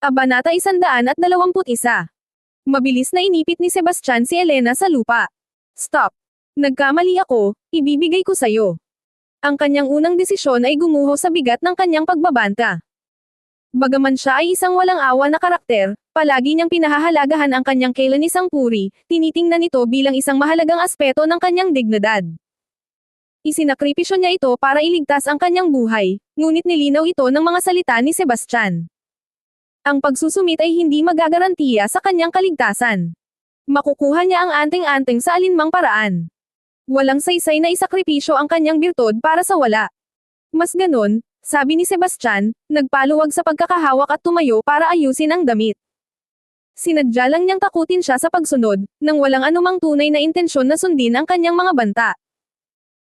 Abanata 121. Mabilis na inipit ni Sebastian si Elena sa lupa. Stop. Nagkamali ako, ibibigay ko sa'yo. Ang kanyang unang desisyon ay gumuho sa bigat ng kanyang pagbabanta. Bagaman siya ay isang walang awa na karakter, palagi niyang pinahahalagahan ang kanyang kailanisang puri, tinitingnan ito bilang isang mahalagang aspeto ng kanyang dignidad. Isinakripisyo niya ito para iligtas ang kanyang buhay, ngunit nilinaw ito ng mga salita ni Sebastian. Ang pagsusumit ay hindi magagarantiya sa kanyang kaligtasan. Makukuha niya ang anting-anting sa alinmang paraan. Walang saysay na isakripisyo ang kanyang birtod para sa wala. Mas ganon, sabi ni Sebastian, nagpaluwag sa pagkakahawak at tumayo para ayusin ang damit. Sinadya lang niyang takutin siya sa pagsunod, nang walang anumang tunay na intensyon na sundin ang kanyang mga banta.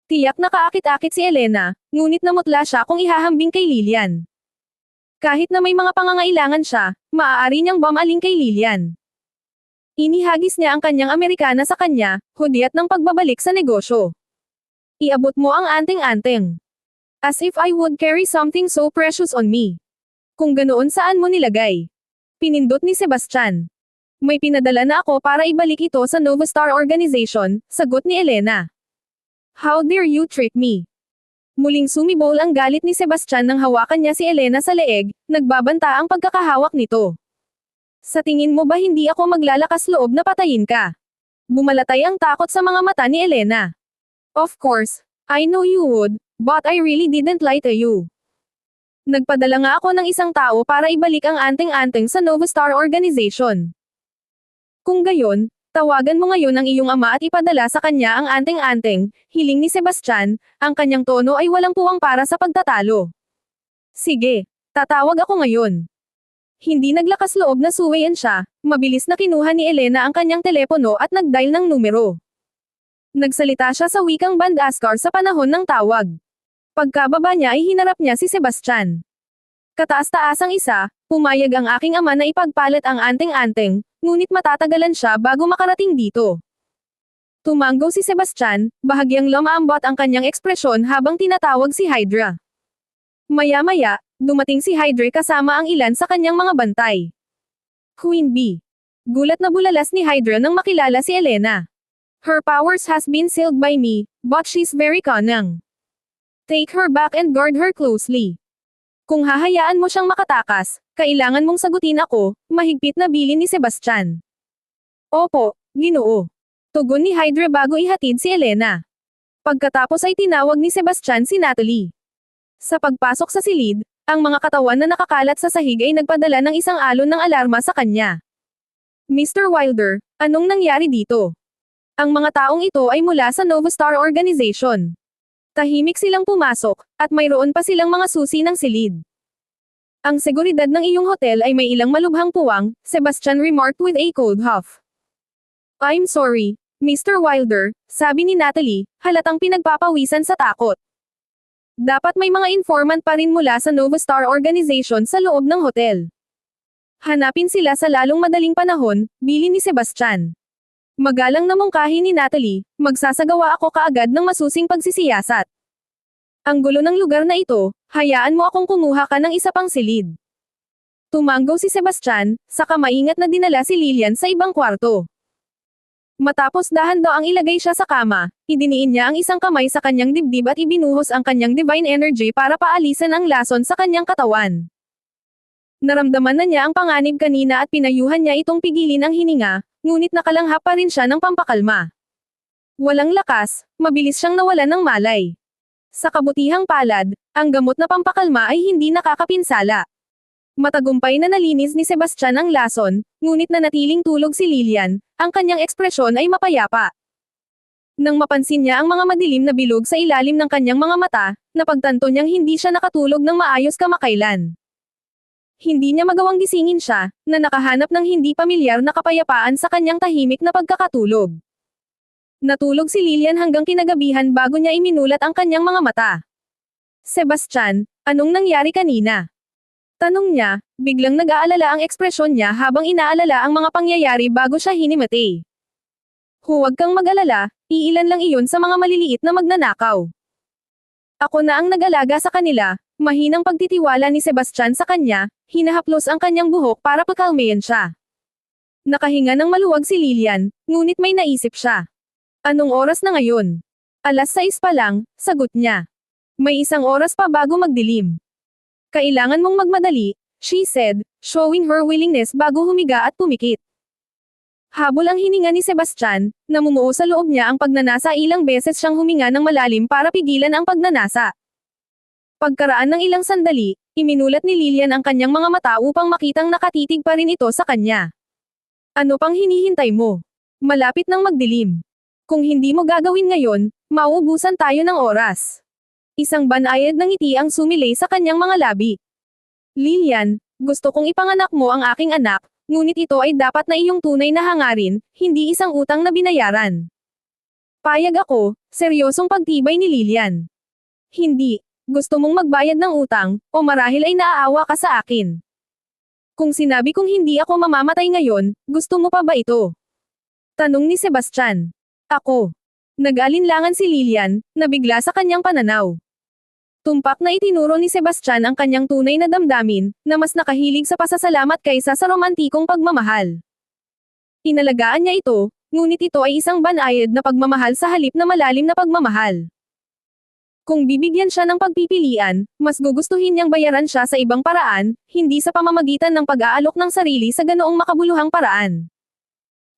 Tiyak na kaakit-akit si Elena, ngunit namutla siya kung ihahambing kay Lilian. Kahit na may mga pangangailangan siya, maaari niyang bumaling kay Lilian. Inihagis niya ang kanyang Amerikana sa kanya, hudyat ng pagbabalik sa negosyo. Iabot mo ang anting-anting. As if I would carry something so precious on me. Kung ganoon saan mo nilagay? Pinindot ni Sebastian. May pinadala na ako para ibalik ito sa Nova Star Organization, sagot ni Elena. How dare you trick me? Muling sumibol ang galit ni Sebastian nang hawakan niya si Elena sa leeg, nagbabanta ang pagkakahawak nito. Sa tingin mo ba hindi ako maglalakas loob na patayin ka? Bumalatay ang takot sa mga mata ni Elena. Of course, I know you would, but I really didn't lie to you. Nagpadala nga ako ng isang tao para ibalik ang anting-anting sa Nova Star Organization. Kung gayon, Tawagan mo ngayon ang iyong ama at ipadala sa kanya ang anting-anting, hiling ni Sebastian, ang kanyang tono ay walang puwang para sa pagtatalo. Sige, tatawag ako ngayon. Hindi naglakas loob na suwayan siya, mabilis na kinuha ni Elena ang kanyang telepono at nagdial ng numero. Nagsalita siya sa wikang bandaskar sa panahon ng tawag. Pagkababa niya ay hinarap niya si Sebastian. Kataas-taasang isa, pumayag ang aking ama na ipagpalit ang anting-anting, ngunit matatagalan siya bago makarating dito. Tumanggo si Sebastian, bahagyang lumaambot ang kanyang ekspresyon habang tinatawag si Hydra. Maya-maya, dumating si Hydra kasama ang ilan sa kanyang mga bantay. Queen B. Gulat na bulalas ni Hydra nang makilala si Elena. Her powers has been sealed by me, but she's very cunning. Take her back and guard her closely. Kung hahayaan mo siyang makatakas, kailangan mong sagutin ako, mahigpit na bilin ni Sebastian. Opo, ginoo. Tugon ni Hydra bago ihatid si Elena. Pagkatapos ay tinawag ni Sebastian si Natalie. Sa pagpasok sa silid, ang mga katawan na nakakalat sa sahig ay nagpadala ng isang alon ng alarma sa kanya. Mr. Wilder, anong nangyari dito? Ang mga taong ito ay mula sa Nova Star Organization. Tahimik silang pumasok, at mayroon pa silang mga susi ng silid. Ang seguridad ng iyong hotel ay may ilang malubhang puwang, Sebastian remarked with a cold huff. I'm sorry, Mr. Wilder, sabi ni Natalie, halatang pinagpapawisan sa takot. Dapat may mga informant pa rin mula sa Nova Star Organization sa loob ng hotel. Hanapin sila sa lalong madaling panahon, bili ni Sebastian. Magalang na mungkahi ni Natalie, magsasagawa ako kaagad ng masusing pagsisiyasat. Ang gulo ng lugar na ito, hayaan mo akong kumuha ka ng isa pang silid. Tumanggo si Sebastian, saka maingat na dinala si Lilian sa ibang kwarto. Matapos dahan daw ang ilagay siya sa kama, idiniin niya ang isang kamay sa kanyang dibdib at ibinuhos ang kanyang divine energy para paalisan ang lason sa kanyang katawan. Naramdaman na niya ang panganib kanina at pinayuhan niya itong pigilin ang hininga, ngunit nakalanghap pa rin siya ng pampakalma. Walang lakas, mabilis siyang nawalan ng malay. Sa kabutihang palad, ang gamot na pampakalma ay hindi nakakapinsala. Matagumpay na nalinis ni Sebastian ang lason, ngunit nanatiling tulog si Lilian, ang kanyang ekspresyon ay mapayapa. Nang mapansin niya ang mga madilim na bilog sa ilalim ng kanyang mga mata, napagtanto niyang hindi siya nakatulog ng maayos kamakailan. Hindi niya magawang gisingin siya, na nakahanap ng hindi pamilyar na kapayapaan sa kanyang tahimik na pagkakatulog. Natulog si Lilian hanggang kinagabihan bago niya iminulat ang kanyang mga mata. Sebastian, anong nangyari kanina? Tanong niya, biglang nag-aalala ang ekspresyon niya habang inaalala ang mga pangyayari bago siya hinimati. Huwag kang mag-alala, iilan lang iyon sa mga maliliit na magnanakaw. Ako na ang nag-alaga sa kanila, Mahinang pagtitiwala ni Sebastian sa kanya, hinahaplos ang kanyang buhok para pakalmayan siya. Nakahinga ng maluwag si Lilian, ngunit may naisip siya. Anong oras na ngayon? Alas 6 pa lang, sagot niya. May isang oras pa bago magdilim. Kailangan mong magmadali, she said, showing her willingness bago humiga at pumikit. Habol ang hininga ni Sebastian, namumuo sa loob niya ang pagnanasa ilang beses siyang huminga ng malalim para pigilan ang pagnanasa. Pagkaraan ng ilang sandali, iminulat ni Lilian ang kanyang mga mata upang makitang nakatitig pa rin ito sa kanya. Ano pang hinihintay mo? Malapit nang magdilim. Kung hindi mo gagawin ngayon, mauubusan tayo ng oras. Isang banayad ng ngiti ang sumilay sa kanyang mga labi. Lilian, gusto kong ipanganak mo ang aking anak, ngunit ito ay dapat na iyong tunay na hangarin, hindi isang utang na binayaran. Payag ako, seryosong pagtibay ni Lilian. Hindi, gusto mong magbayad ng utang, o marahil ay naaawa ka sa akin. Kung sinabi kong hindi ako mamamatay ngayon, gusto mo pa ba ito? Tanong ni Sebastian. Ako. Nag-alinlangan si Lilian, nabigla sa kanyang pananaw. Tumpak na itinuro ni Sebastian ang kanyang tunay na damdamin, na mas nakahilig sa pasasalamat kaysa sa romantikong pagmamahal. Inalagaan niya ito, ngunit ito ay isang banayad na pagmamahal sa halip na malalim na pagmamahal. Kung bibigyan siya ng pagpipilian, mas gugustuhin niyang bayaran siya sa ibang paraan, hindi sa pamamagitan ng pag-aalok ng sarili sa ganoong makabuluhang paraan.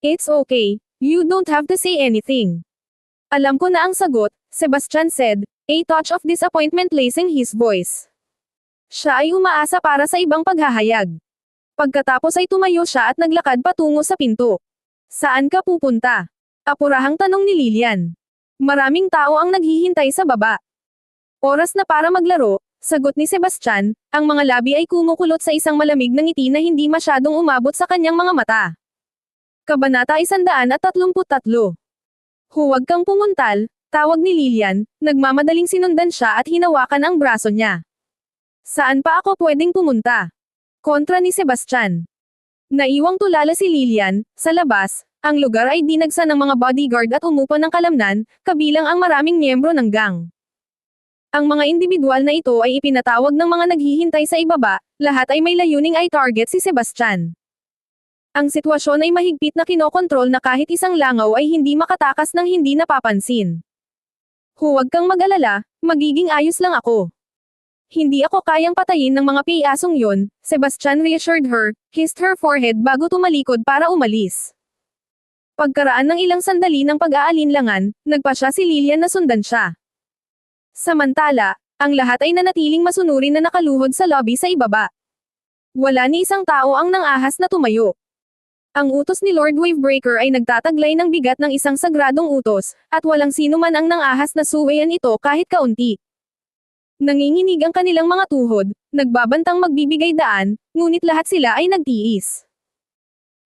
It's okay, you don't have to say anything. Alam ko na ang sagot, Sebastian said, a touch of disappointment lacing his voice. Siya ay umaasa para sa ibang paghahayag. Pagkatapos ay tumayo siya at naglakad patungo sa pinto. Saan ka pupunta? Apurahang tanong ni Lilian. Maraming tao ang naghihintay sa baba. Oras na para maglaro, sagot ni Sebastian, ang mga labi ay kumukulot sa isang malamig na ngiti na hindi masyadong umabot sa kanyang mga mata. Kabanata 133 Huwag kang pumuntal, tawag ni Lilian, nagmamadaling sinundan siya at hinawakan ang braso niya. Saan pa ako pwedeng pumunta? Kontra ni Sebastian. Naiwang tulala si Lilian, sa labas, ang lugar ay dinagsa ng mga bodyguard at umupo ng kalamnan, kabilang ang maraming miyembro ng gang. Ang mga individual na ito ay ipinatawag ng mga naghihintay sa ibaba, lahat ay may layuning ay target si Sebastian. Ang sitwasyon ay mahigpit na kinokontrol na kahit isang langaw ay hindi makatakas ng hindi napapansin. Huwag kang mag-alala, magiging ayos lang ako. Hindi ako kayang patayin ng mga piasong yon, Sebastian reassured her, kissed her forehead bago tumalikod para umalis. Pagkaraan ng ilang sandali ng pag-aalinlangan, nagpa siya si Lilian na sundan siya. Samantala, ang lahat ay nanatiling masunurin na nakaluhod sa lobby sa ibaba. Wala ni isang tao ang nangahas na tumayo. Ang utos ni Lord Wavebreaker ay nagtataglay ng bigat ng isang sagradong utos, at walang sino man ang nangahas na suwayan ito kahit kaunti. Nanginginig ang kanilang mga tuhod, nagbabantang magbibigay daan, ngunit lahat sila ay nagtiis.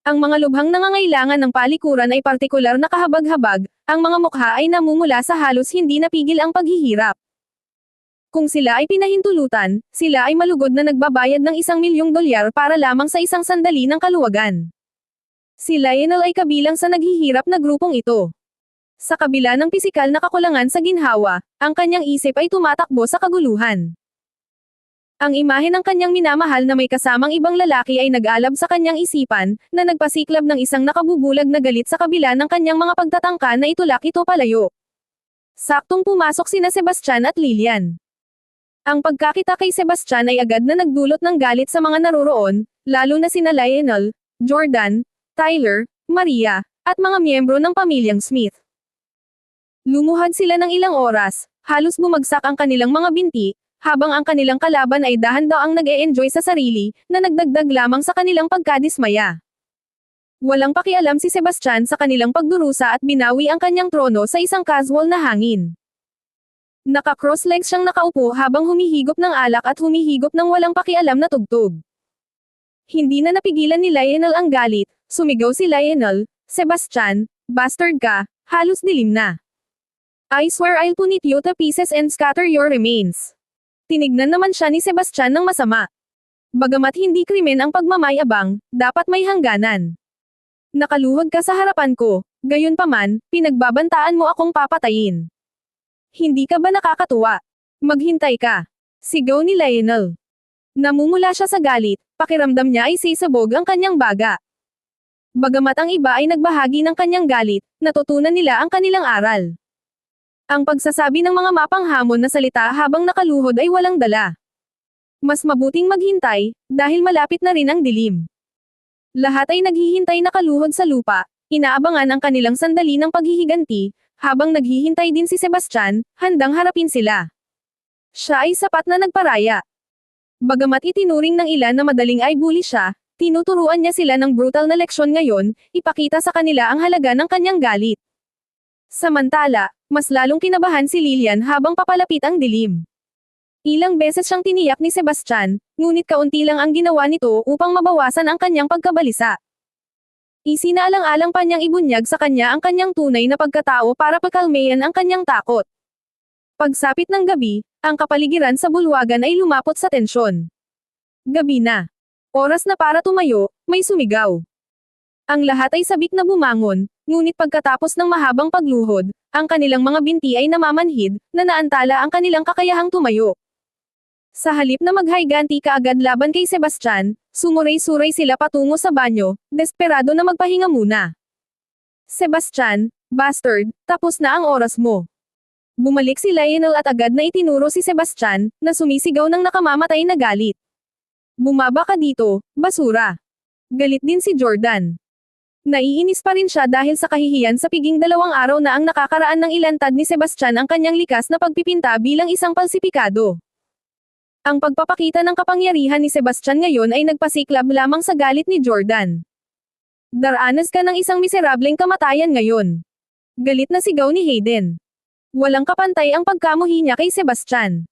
Ang mga lubhang nangangailangan ng palikuran ay partikular na kahabag-habag, ang mga mukha ay namumula sa halos hindi napigil ang paghihirap. Kung sila ay pinahintulutan, sila ay malugod na nagbabayad ng isang milyong dolyar para lamang sa isang sandali ng kaluwagan. Si Lionel ay kabilang sa naghihirap na grupong ito. Sa kabila ng pisikal na kakulangan sa ginhawa, ang kanyang isip ay tumatakbo sa kaguluhan. Ang imahe ng kanyang minamahal na may kasamang ibang lalaki ay nag-alab sa kanyang isipan, na nagpasiklab ng isang nakabubulag na galit sa kabila ng kanyang mga pagtatangka na itulak ito palayo. Saktong pumasok sina Sebastian at Lilian. Ang pagkakita kay Sebastian ay agad na nagdulot ng galit sa mga naroroon, lalo na sina Lionel, Jordan, Tyler, Maria, at mga miyembro ng pamilyang Smith. Lumuhad sila ng ilang oras, halos bumagsak ang kanilang mga binti, habang ang kanilang kalaban ay dahan-daw ang nag-e-enjoy sa sarili, na nagdagdag lamang sa kanilang pagkadismaya. Walang pakialam si Sebastian sa kanilang pagdurusa at binawi ang kanyang trono sa isang casual na hangin. Naka-cross legs siyang nakaupo habang humihigop ng alak at humihigop ng walang pakialam na tugtog. Hindi na napigilan ni Lionel ang galit, sumigaw si Lionel, Sebastian, bastard ka, halos dilim na. I swear I'll punit you to pieces and scatter your remains. Tinignan naman siya ni Sebastian ng masama. Bagamat hindi krimen ang pagmamayabang, dapat may hangganan. Nakaluhod ka sa harapan ko, gayon paman, pinagbabantaan mo akong papatayin. Hindi ka ba nakakatuwa? Maghintay ka. Sigaw ni Lionel. Namumula siya sa galit, pakiramdam niya ay sisabog ang kanyang baga. Bagamat ang iba ay nagbahagi ng kanyang galit, natutunan nila ang kanilang aral. Ang pagsasabi ng mga mapanghamon na salita habang nakaluhod ay walang dala. Mas mabuting maghintay, dahil malapit na rin ang dilim. Lahat ay naghihintay nakaluhod sa lupa, inaabangan ang kanilang sandali ng paghihiganti, habang naghihintay din si Sebastian, handang harapin sila. Siya ay sapat na nagparaya. Bagamat itinuring ng ilan na madaling ay bully siya, tinuturuan niya sila ng brutal na leksyon ngayon, ipakita sa kanila ang halaga ng kanyang galit. Samantala, mas lalong kinabahan si Lilian habang papalapit ang dilim. Ilang beses siyang tiniyak ni Sebastian, ngunit kaunti lang ang ginawa nito upang mabawasan ang kanyang pagkabalisa. Isinaalang-alang pa niyang ibunyag sa kanya ang kanyang tunay na pagkatao para pakalmayan ang kanyang takot. Pagsapit ng gabi, ang kapaligiran sa bulwagan ay lumapot sa tensyon. Gabi na. Oras na para tumayo, may sumigaw. Ang lahat ay sabik na bumangon, ngunit pagkatapos ng mahabang pagluhod, ang kanilang mga binti ay namamanhid, na naantala ang kanilang kakayahang tumayo. Sa halip na maghayganti kaagad laban kay Sebastian, sumuray-suray sila patungo sa banyo, desperado na magpahinga muna. Sebastian, bastard, tapos na ang oras mo. Bumalik si Lionel at agad na itinuro si Sebastian, na sumisigaw ng nakamamatay na galit. Bumaba ka dito, basura. Galit din si Jordan. Naiinis pa rin siya dahil sa kahihiyan sa piging dalawang araw na ang nakakaraan ng ilantad ni Sebastian ang kanyang likas na pagpipinta bilang isang palsipikado. Ang pagpapakita ng kapangyarihan ni Sebastian ngayon ay nagpasiklab lamang sa galit ni Jordan. Daranas ka ng isang miserableng kamatayan ngayon. Galit na sigaw ni Hayden. Walang kapantay ang pagkamuhi niya kay Sebastian.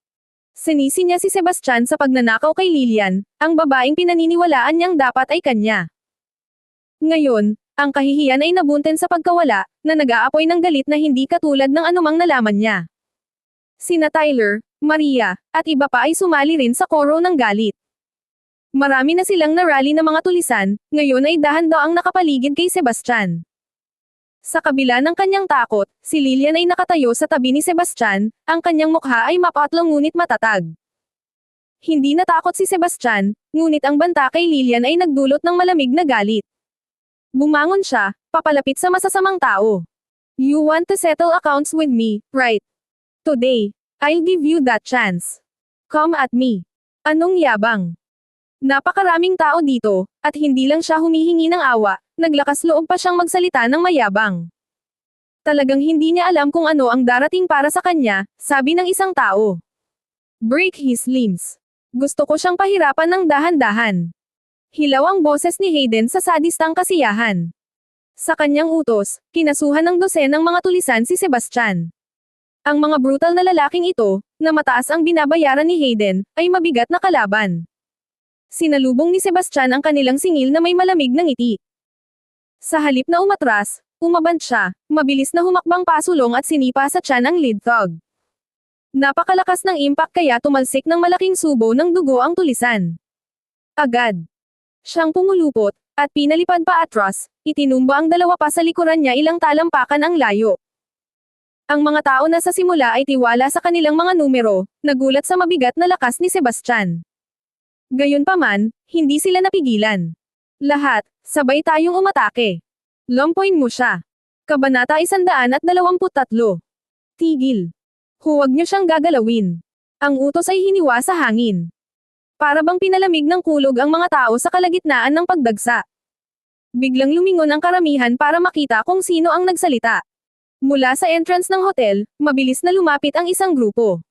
Sinisi niya si Sebastian sa pagnanakaw kay Lilian, ang babaeng pinaniniwalaan niyang dapat ay kanya. Ngayon, ang kahihiyan ay nabunten sa pagkawala, na nag-aapoy ng galit na hindi katulad ng anumang nalaman niya. Sina Tyler, Maria, at iba pa ay sumali rin sa koro ng galit. Marami na silang narally na mga tulisan, ngayon ay dahan-daw ang nakapaligid kay Sebastian. Sa kabila ng kanyang takot, si Lilian ay nakatayo sa tabi ni Sebastian, ang kanyang mukha ay mapatlong ngunit matatag. Hindi natakot si Sebastian, ngunit ang banta kay Lilian ay nagdulot ng malamig na galit. Bumangon siya, papalapit sa masasamang tao. You want to settle accounts with me, right? Today, I'll give you that chance. Come at me. Anong yabang? Napakaraming tao dito, at hindi lang siya humihingi ng awa, naglakas loob pa siyang magsalita ng mayabang. Talagang hindi niya alam kung ano ang darating para sa kanya, sabi ng isang tao. Break his limbs. Gusto ko siyang pahirapan ng dahan-dahan. Hilaw ang boses ni Hayden sa sadistang kasiyahan. Sa kanyang utos, kinasuhan ng dosenang mga tulisan si Sebastian. Ang mga brutal na lalaking ito, na mataas ang binabayaran ni Hayden, ay mabigat na kalaban. Sinalubong ni Sebastian ang kanilang singil na may malamig na ngiti. Sa halip na umatras, umabant siya, mabilis na humakbang pasulong at sinipa sa tiyan ang lead thug. Napakalakas ng impact kaya tumalsik ng malaking subo ng dugo ang tulisan. Agad. Siyang pumulupot, at pinalipad pa atras, itinumba ang dalawa pa sa likuran niya ilang talampakan ang layo. Ang mga tao na sa simula ay tiwala sa kanilang mga numero, nagulat sa mabigat na lakas ni Sebastian. Gayunpaman, hindi sila napigilan. Lahat, sabay tayong umatake. Lompoin mo siya. Kabanata 123. Tigil. Huwag niyo siyang gagalawin. Ang utos ay hiniwa sa hangin. Para bang pinalamig ng kulog ang mga tao sa kalagitnaan ng pagdagsa. Biglang lumingon ang karamihan para makita kung sino ang nagsalita. Mula sa entrance ng hotel, mabilis na lumapit ang isang grupo.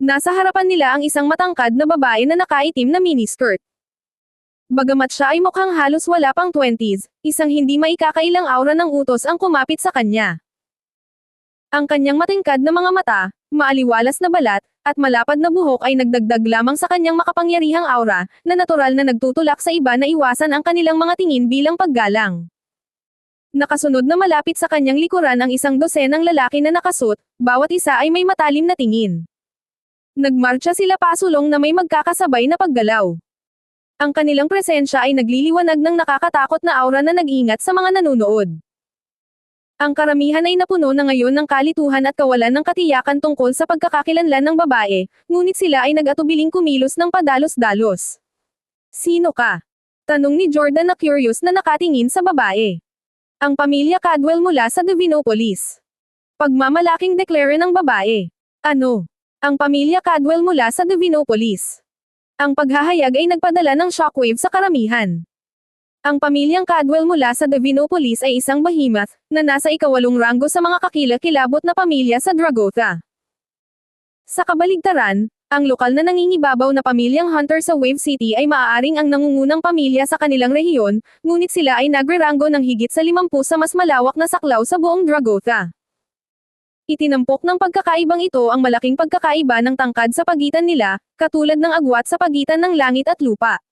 Nasa harapan nila ang isang matangkad na babae na nakaitim na miniskirt. Bagamat siya ay mukhang halos wala pang 20s, isang hindi maikakailang aura ng utos ang kumapit sa kanya. Ang kanyang matingkad na mga mata, maaliwalas na balat, at malapad na buhok ay nagdagdag lamang sa kanyang makapangyarihang aura, na natural na nagtutulak sa iba na iwasan ang kanilang mga tingin bilang paggalang. Nakasunod na malapit sa kanyang likuran ang isang dosenang lalaki na nakasut, bawat isa ay may matalim na tingin. Nagmarcha sila pasulong na may magkakasabay na paggalaw. Ang kanilang presensya ay nagliliwanag ng nakakatakot na aura na nag-ingat sa mga nanunood. Ang karamihan ay napuno na ngayon ng kalituhan at kawalan ng katiyakan tungkol sa pagkakakilanlan ng babae, ngunit sila ay nag-atubiling kumilos ng padalos-dalos. Sino ka? Tanong ni Jordan na curious na nakatingin sa babae. Ang pamilya Cadwell mula sa Divinopolis. Pagmamalaking deklare ng babae. Ano? Ang pamilya Cadwell mula sa Divinopolis. Ang paghahayag ay nagpadala ng shockwave sa karamihan. Ang pamilyang Cadwell mula sa Divinopolis ay isang behemoth, na nasa ikawalong ranggo sa mga kakilakilabot na pamilya sa Dragotha. Sa kabaligtaran, ang lokal na nangingibabaw na pamilyang Hunter sa Wave City ay maaaring ang nangungunang pamilya sa kanilang rehiyon, ngunit sila ay nagre-ranggo ng higit sa 50 sa mas malawak na saklaw sa buong Dragotha. Itinampok ng pagkakaibang ito ang malaking pagkakaiba ng tangkad sa pagitan nila, katulad ng agwat sa pagitan ng langit at lupa.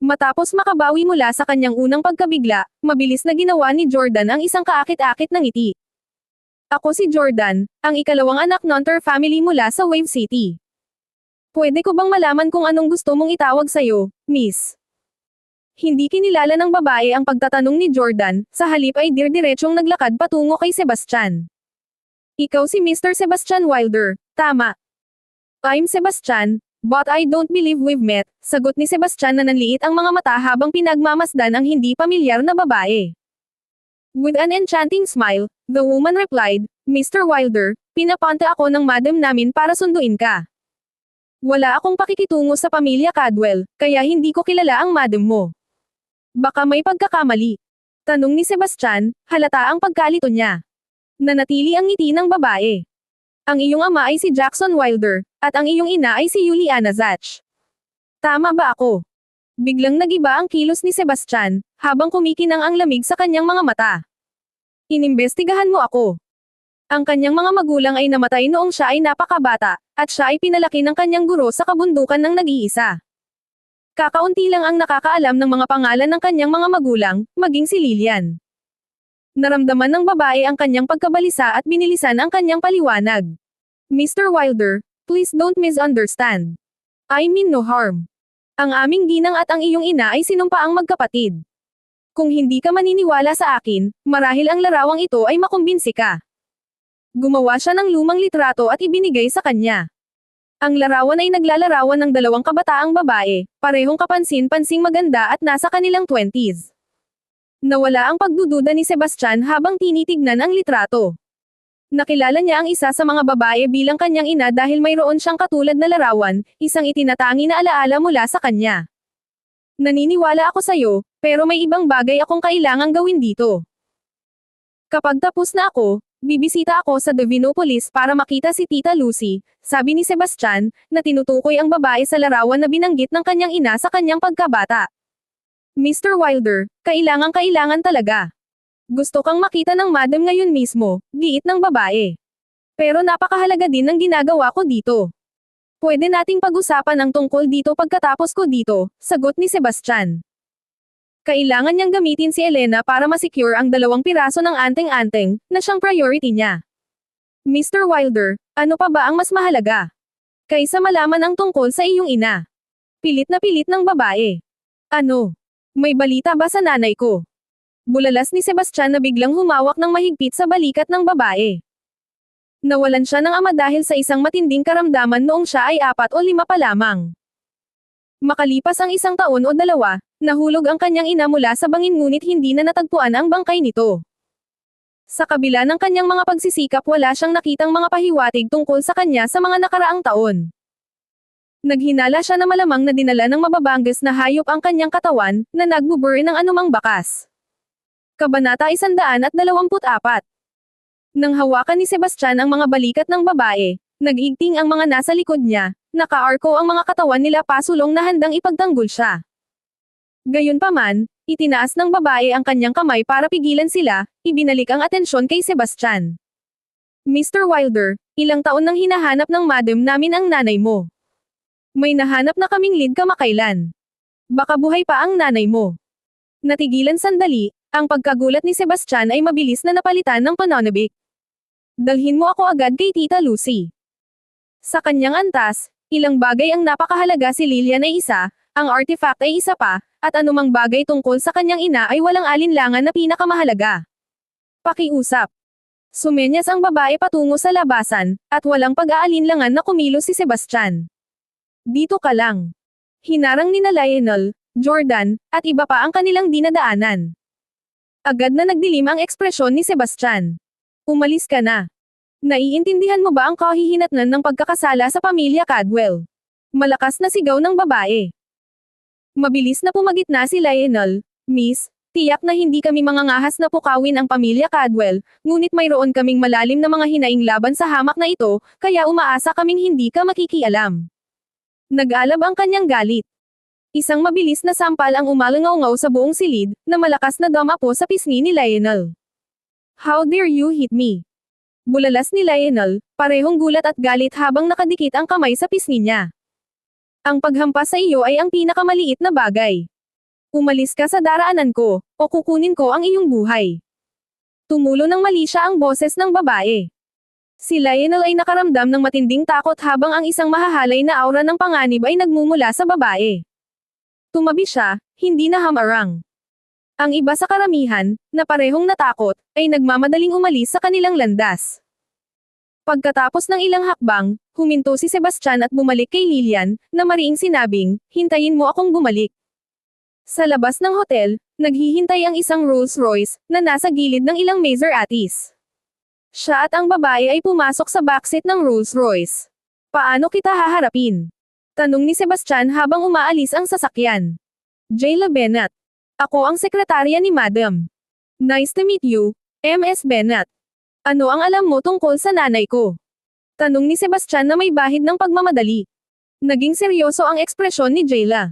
Matapos makabawi mula sa kanyang unang pagkabigla, mabilis na ginawa ni Jordan ang isang kaakit-akit na ngiti. Ako si Jordan, ang ikalawang anak Nonter family mula sa Wave City. Pwede ko bang malaman kung anong gusto mong itawag sa'yo, Miss? Hindi kinilala ng babae ang pagtatanong ni Jordan, sa halip ay dir-diretsong naglakad patungo kay Sebastian. Ikaw si Mr. Sebastian Wilder, tama. I'm Sebastian, but I don't believe we've met, sagot ni Sebastian na nanliit ang mga mata habang pinagmamasdan ang hindi pamilyar na babae. With an enchanting smile, the woman replied, Mr. Wilder, pinapanta ako ng madam namin para sunduin ka. Wala akong pakikitungo sa pamilya Cadwell, kaya hindi ko kilala ang madam mo. Baka may pagkakamali. Tanong ni Sebastian, halata ang pagkalito niya. Nanatili ang ngiti ng babae. Ang iyong ama ay si Jackson Wilder, at ang iyong ina ay si Juliana Zach. Tama ba ako? Biglang nagiba ang kilos ni Sebastian, habang kumikinang ang lamig sa kanyang mga mata. Inimbestigahan mo ako. Ang kanyang mga magulang ay namatay noong siya ay napakabata, at siya ay pinalaki ng kanyang guro sa kabundukan ng nag-iisa. Kakaunti lang ang nakakaalam ng mga pangalan ng kanyang mga magulang, maging si Lilian. Naramdaman ng babae ang kanyang pagkabalisa at binilisan ang kanyang paliwanag. Mr. Wilder, please don't misunderstand. I mean no harm. Ang aming ginang at ang iyong ina ay sinumpaang magkapatid. Kung hindi ka maniniwala sa akin, marahil ang larawang ito ay makumbinsi ka. Gumawa siya ng lumang litrato at ibinigay sa kanya. Ang larawan ay naglalarawan ng dalawang kabataang babae, parehong kapansin-pansing maganda at nasa kanilang 20s. Nawala ang pagdududa ni Sebastian habang tinitignan ang litrato. Nakilala niya ang isa sa mga babae bilang kanyang ina dahil mayroon siyang katulad na larawan, isang itinatangi na alaala mula sa kanya. Naniniwala ako sa'yo, pero may ibang bagay akong kailangang gawin dito. Kapag tapos na ako, bibisita ako sa Divinopolis para makita si Tita Lucy, sabi ni Sebastian, na tinutukoy ang babae sa larawan na binanggit ng kanyang ina sa kanyang pagkabata. Mr. Wilder, kailangang-kailangan talaga. Gusto kang makita ng madam ngayon mismo, giit ng babae. Pero napakahalaga din ng ginagawa ko dito. Pwede nating pag-usapan ang tungkol dito pagkatapos ko dito, sagot ni Sebastian. Kailangan niyang gamitin si Elena para masecure ang dalawang piraso ng anteng-anteng, na siyang priority niya. Mr. Wilder, ano pa ba ang mas mahalaga? Kaysa malaman ang tungkol sa iyong ina. Pilit na pilit ng babae. Ano? May balita ba sa nanay ko? Bulalas ni Sebastian na biglang humawak ng mahigpit sa balikat ng babae. Nawalan siya ng ama dahil sa isang matinding karamdaman noong siya ay apat o lima pa lamang. Makalipas ang isang taon o dalawa, nahulog ang kanyang ina mula sa bangin ngunit hindi na natagpuan ang bangkay nito. Sa kabila ng kanyang mga pagsisikap wala siyang nakitang mga pahiwatig tungkol sa kanya sa mga nakaraang taon. Naghinala siya na malamang na dinala ng mababangges na hayop ang kanyang katawan, na nagbubury ng anumang bakas. Kabanata 124 Nang hawakan ni Sebastian ang mga balikat ng babae, nag-igting ang mga nasa likod niya, naka-arko ang mga katawan nila pasulong na handang ipagtanggol siya. Gayunpaman, itinaas ng babae ang kanyang kamay para pigilan sila, ibinalik ang atensyon kay Sebastian. Mr. Wilder, ilang taon nang hinahanap ng madam namin ang nanay mo. May nahanap na kaming lead kamakailan. Baka buhay pa ang nanay mo. Natigilan sandali, ang pagkagulat ni Sebastian ay mabilis na napalitan ng pananabik. Dalhin mo ako agad kay Tita Lucy. Sa kanyang antas, ilang bagay ang napakahalaga si Lilian ay isa, ang artifact ay isa pa, at anumang bagay tungkol sa kanyang ina ay walang alinlangan na pinakamahalaga. Pakiusap. Sumenyas ang babae patungo sa labasan, at walang pag-aalinlangan na kumilos si Sebastian. Dito ka lang. Hinarang ni na Lionel, Jordan, at iba pa ang kanilang dinadaanan. Agad na nagdilim ang ekspresyon ni Sebastian. Umalis ka na. Naiintindihan mo ba ang kahihinatnan ng pagkakasala sa pamilya Cadwell? Malakas na sigaw ng babae. Mabilis na pumagitna si Lionel, Miss, tiyak na hindi kami mangangahas na pukawin ang pamilya Cadwell, ngunit mayroon kaming malalim na mga hinaing laban sa hamak na ito, kaya umaasa kaming hindi ka makikialam. Nag-alab ang kanyang galit. Isang mabilis na sampal ang umalangaw sa buong silid, na malakas na damapo sa pisngi ni Lionel. How dare you hit me? Bulalas ni Lionel, parehong gulat at galit habang nakadikit ang kamay sa pisngi niya. Ang paghampas sa iyo ay ang pinakamaliit na bagay. Umalis ka sa daraanan ko, o kukunin ko ang iyong buhay. Tumulo ng mali siya ang boses ng babae. Si Lionel ay nakaramdam ng matinding takot habang ang isang mahahalay na aura ng panganib ay nagmumula sa babae. Tumabi siya, hindi na hamarang. Ang iba sa karamihan, na parehong natakot, ay nagmamadaling umalis sa kanilang landas. Pagkatapos ng ilang hakbang, huminto si Sebastian at bumalik kay Lilian, na mariing sinabing, hintayin mo akong bumalik. Sa labas ng hotel, naghihintay ang isang Rolls Royce, na nasa gilid ng ilang Maseratis. Siya at ang babae ay pumasok sa backseat ng Rolls Royce. Paano kita haharapin? Tanong ni Sebastian habang umaalis ang sasakyan. Jayla Bennett. Ako ang sekretarya ni Madam. Nice to meet you, MS Bennett. Ano ang alam mo tungkol sa nanay ko? Tanong ni Sebastian na may bahid ng pagmamadali. Naging seryoso ang ekspresyon ni Jayla.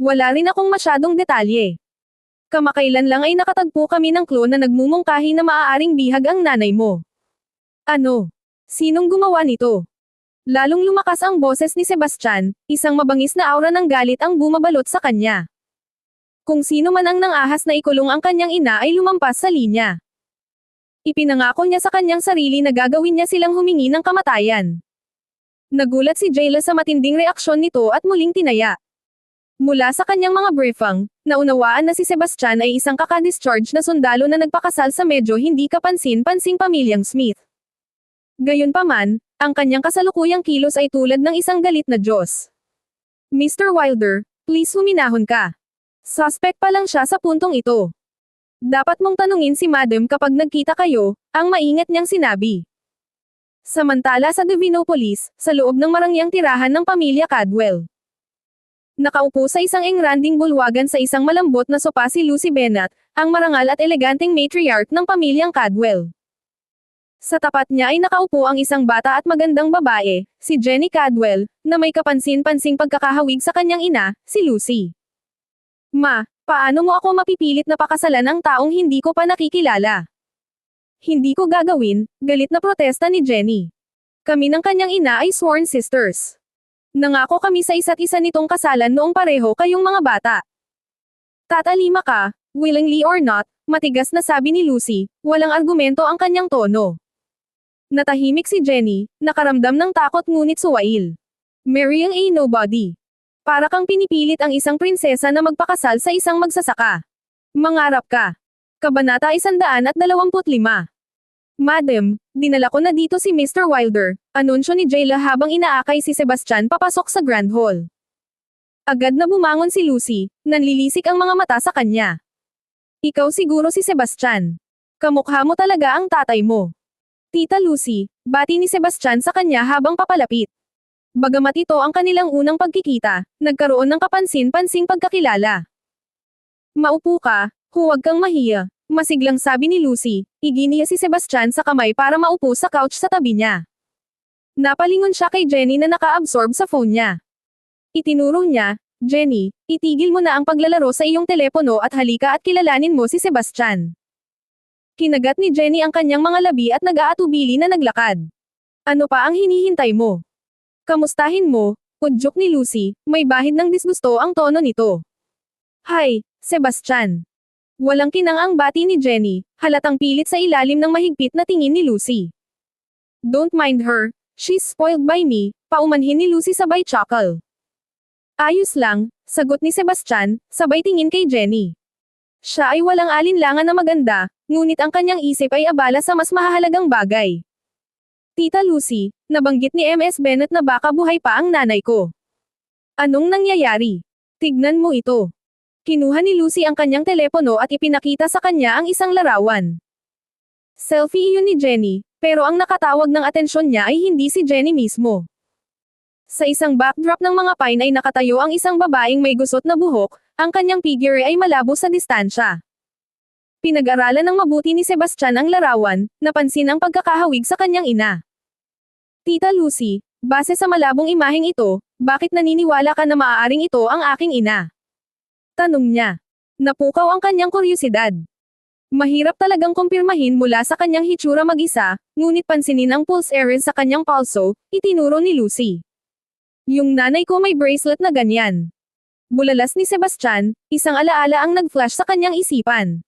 Wala rin akong masyadong detalye. Kamakailan lang ay nakatagpo kami ng clue na nagmumungkahi na maaaring bihag ang nanay mo. Ano? Sinong gumawa nito? Lalong lumakas ang boses ni Sebastian, isang mabangis na aura ng galit ang bumabalot sa kanya. Kung sino man ang nangahas na ikulong ang kanyang ina ay lumampas sa linya. Ipinangako niya sa kanyang sarili na gagawin niya silang humingi ng kamatayan. Nagulat si Jayla sa matinding reaksyon nito at muling tinaya. Mula sa kanyang mga briefing, naunawaan na si Sebastian ay isang kakadischarge na sundalo na nagpakasal sa medyo hindi kapansin-pansing pamilyang Smith. Gayunpaman, ang kanyang kasalukuyang kilos ay tulad ng isang galit na Diyos. Mr. Wilder, please huminahon ka. Suspect pa lang siya sa puntong ito. Dapat mong tanungin si Madam kapag nagkita kayo, ang maingat niyang sinabi. Samantala sa Divinopolis, sa loob ng marangyang tirahan ng pamilya Cadwell. Nakaupo sa isang engranding bulwagan sa isang malambot na sopa si Lucy Bennett, ang marangal at eleganteng matriarch ng pamilyang Cadwell. Sa tapat niya ay nakaupo ang isang bata at magandang babae, si Jenny Cadwell, na may kapansin-pansing pagkakahawig sa kanyang ina, si Lucy. Ma, Paano mo ako mapipilit na pakasalan ang taong hindi ko pa nakikilala? Hindi ko gagawin, galit na protesta ni Jenny. Kami ng kanyang ina ay sworn sisters. Nangako kami sa isa't isa nitong kasalan noong pareho kayong mga bata. Tatalima ka, willingly or not, matigas na sabi ni Lucy, walang argumento ang kanyang tono. Natahimik si Jenny, nakaramdam ng takot ngunit suwail. Mary a nobody. Para kang pinipilit ang isang prinsesa na magpakasal sa isang magsasaka. Mangarap ka. Kabanata 125. Madam, dinala ko na dito si Mr. Wilder, anunsyo ni Jayla habang inaakay si Sebastian papasok sa Grand Hall. Agad na bumangon si Lucy, nanlilisik ang mga mata sa kanya. Ikaw siguro si Sebastian. Kamukha mo talaga ang tatay mo. Tita Lucy, bati ni Sebastian sa kanya habang papalapit. Bagamat ito ang kanilang unang pagkikita, nagkaroon ng kapansin-pansing pagkakilala. Maupo ka, huwag kang mahiya, masiglang sabi ni Lucy, iginiya si Sebastian sa kamay para maupo sa couch sa tabi niya. Napalingon siya kay Jenny na naka-absorb sa phone niya. Itinuro niya, Jenny, itigil mo na ang paglalaro sa iyong telepono at halika at kilalanin mo si Sebastian. Kinagat ni Jenny ang kanyang mga labi at nag-aatubili na naglakad. Ano pa ang hinihintay mo? Kamustahin mo, kudyok ni Lucy, may bahid ng disgusto ang tono nito. Hay, Sebastian. Walang kinang ang bati ni Jenny, halatang pilit sa ilalim ng mahigpit na tingin ni Lucy. Don't mind her, she's spoiled by me, paumanhin ni Lucy sabay chuckle. Ayos lang, sagot ni Sebastian, sabay tingin kay Jenny. Siya ay walang alinlangan na maganda, ngunit ang kanyang isip ay abala sa mas mahahalagang bagay. Tita Lucy, nabanggit ni MS Bennett na baka buhay pa ang nanay ko. Anong nangyayari? Tignan mo ito. Kinuha ni Lucy ang kanyang telepono at ipinakita sa kanya ang isang larawan. Selfie iyon ni Jenny, pero ang nakatawag ng atensyon niya ay hindi si Jenny mismo. Sa isang backdrop ng mga pine ay nakatayo ang isang babaeng may gusot na buhok, ang kanyang figure ay malabo sa distansya. Pinag-aralan ng mabuti ni Sebastian ang larawan, napansin ang pagkakahawig sa kanyang ina. Tita Lucy, base sa malabong imaheng ito, bakit naniniwala ka na maaaring ito ang aking ina? Tanong niya. Napukaw ang kanyang kuryosidad. Mahirap talagang kumpirmahin mula sa kanyang hitsura mag-isa, ngunit pansinin ang pulse errors sa kanyang pulso, itinuro ni Lucy. Yung nanay ko may bracelet na ganyan. Bulalas ni Sebastian, isang alaala ang nag-flash sa kanyang isipan.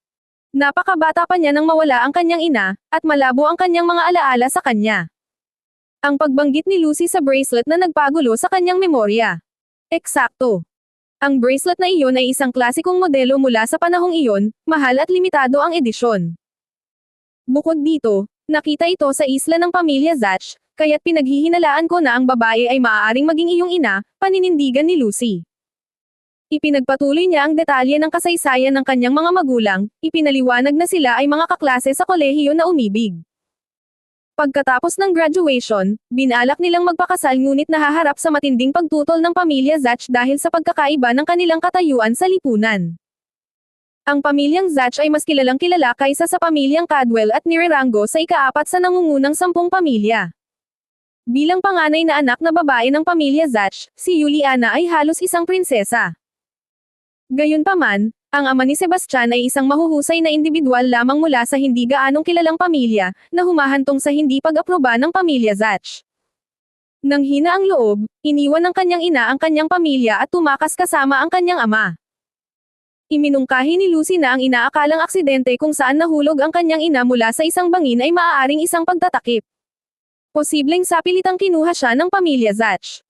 Napakabata pa niya nang mawala ang kanyang ina, at malabo ang kanyang mga alaala sa kanya. Ang pagbanggit ni Lucy sa bracelet na nagpagulo sa kanyang memorya. Eksakto. Ang bracelet na iyon ay isang klasikong modelo mula sa panahong iyon, mahal at limitado ang edisyon. Bukod dito, nakita ito sa isla ng pamilya Zach, kaya't pinaghihinalaan ko na ang babae ay maaaring maging iyong ina, paninindigan ni Lucy. Ipinagpatuloy niya ang detalye ng kasaysayan ng kanyang mga magulang, ipinaliwanag na sila ay mga kaklase sa kolehiyo na umibig. Pagkatapos ng graduation, binalak nilang magpakasal ngunit nahaharap sa matinding pagtutol ng pamilya Zach dahil sa pagkakaiba ng kanilang katayuan sa lipunan. Ang pamilyang Zach ay mas kilalang kilala kaysa sa pamilyang Cadwell at Nirerango sa ikaapat sa nangungunang sampung pamilya. Bilang panganay na anak na babae ng pamilya Zach, si Juliana ay halos isang prinsesa. Gayunpaman, ang ama ni Sebastian ay isang mahuhusay na individual lamang mula sa hindi gaanong kilalang pamilya, na humahantong sa hindi pag-aproba ng pamilya Zach. Nang hina ang loob, iniwan ng kanyang ina ang kanyang pamilya at tumakas kasama ang kanyang ama. Iminungkahi ni Lucy na ang inaakalang aksidente kung saan nahulog ang kanyang ina mula sa isang bangin ay maaaring isang pagtatakip. Posibleng sapilitang kinuha siya ng pamilya Zach.